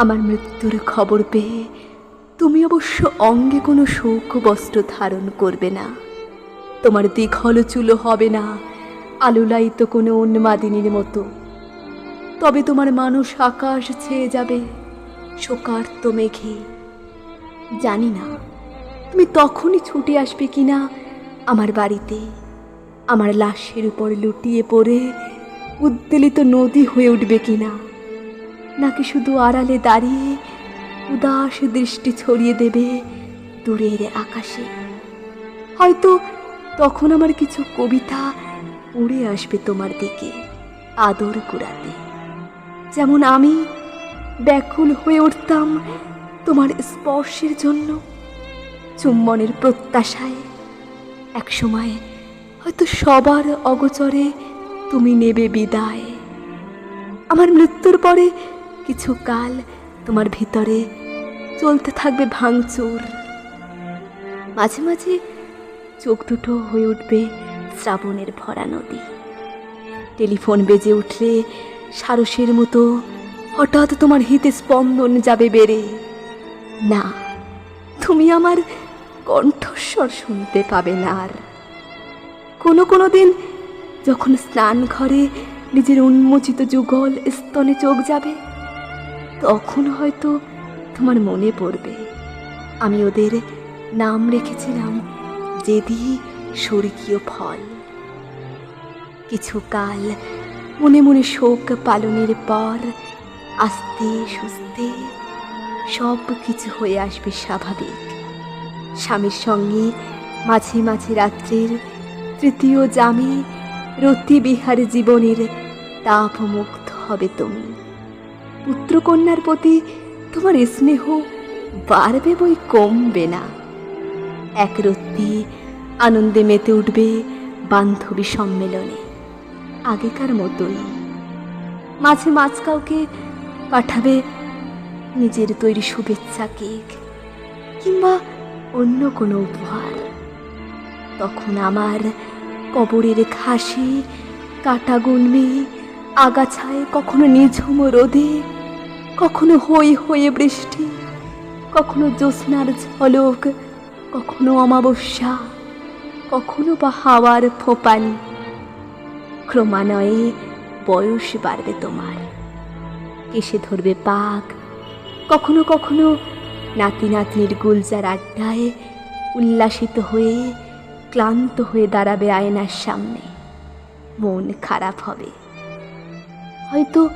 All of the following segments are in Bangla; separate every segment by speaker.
Speaker 1: আমার মৃত্যুর খবর পেয়ে তুমি অবশ্য অঙ্গে কোনো শোক বস্ত্র ধারণ করবে না। তোমার দীঘল চুলো হবে না, আলুলায়িত কোনো উন্মাদিনীর মতো। তবে তোমার মানুষ আকাশ ছেয়ে যাবে, শোকার্ত মেঘে। জানি না, তুমি তখনই ছুটে আসবে কি না আমার বাড়িতে। আমার লাশের উপর লুটিয়ে পড়ে উদ্বেলিত নদী হয়ে উঠবে কিনা। নাকি শুধু আড়ালে দাঁড়িয়ে উদাস দৃষ্টি ছড়িয়ে দেবে দূরের আকাশে? হয়তো তখন আমার কিছু কবিতা উড়ে আসবে তোমার দিকে আদর কুড়াতে। যেমন আমি ব্যাকুল হয়ে উঠতাম তোমার স্পর্শের জন্য চুম্বনের প্রত্যাশায়। একসময় হয়তো সবার অগচরে তুমি নেবে বিদায়। আমার মৃত্যুর পরে কিছু কাল তোমার ভিতরে চলতে থাকবে ভাঙচুর। মাঝে মাঝে চোখ দুটো হয়ে উঠবে শ্রাবণের ভরা নদী। টেলিফোন বেজে উঠলে সারসের মতো হঠাৎ তোমার হিতে স্পন্দন যাবে বেড়ে। না, তুমি আমার কণ্ঠস্বর শুনতে পাবে না আর। কোনো কোনো দিন যখন স্নান ঘরে নিজের উন্মোচিত যুগল স্তনে চোখ যাবে তখন হয়তো তোমার মনে পড়বে। আমি ওদের নাম রেখেছিলাম, যেদি স্বর্গীয় ফল। কিছু কাল মনে মনে শোক পালনের পর আস্তে সুস্তে সব কিছু হয়ে আসবে স্বাভাবিক। স্বামীর সঙ্গে মাঝে মাঝে রাত্রের তৃতীয় জামে রতিবিহার জীবনের তাপমুক্ত হবে তুমি। পুত্রকন্যার প্রতি তোমার স্নেহ বাড়বে বই কমবে না। এক রত্তি আনন্দে মেতে উঠবে বান্ধবী সম্মেলনে, আগেকার মতোই। মাঝে মাঝ কাউকে পাঠাবে নিজের তৈরি শুভেচ্ছা কেক কিংবা অন্য কোনো উপহার। তখন আমার কবরের ঘাসে কাটা গুনবে, আগাছায় কখনো নিঝুম রোদে কখনো হই হয়ে বৃষ্টি, কখনো জ্যোৎস্নার ঝলক, কখনো অমাবস্যা, কখনো বা হাওয়ার ফোপানি। ক্রমান্বয়ে বয়স বাড়বে তোমার। কেসে ধরবে পাক। কখনো কখনো নাতি নাতনির গুলজার আড্ডায় উল্লাসিত হয়ে ক্লান্ত হয়ে দাঁড়াবে আয়নার সামনে। মন খারাপ হবে। হয়তো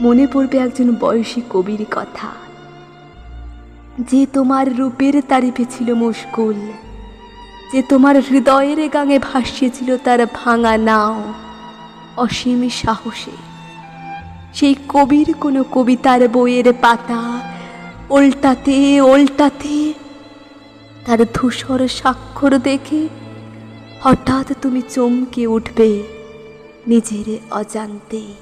Speaker 1: মনে পড়বে একজন বয়সী কবির কথা। যে তোমার রূপের তারিফে ছিল মুশকুল, যে তোমার হৃদয়ের গাঙে ভাসিয়েছিল তার ভাঙা নাও, অসীম সাহসে। সেই কবির কোনো কবিতার বইয়ের পাতা ওল্টাতে ওল্টাতে তার ধূসর স্বাক্ষর দেখে হঠাৎ তুমি চমকে উঠবে নিজের অজান্তেই।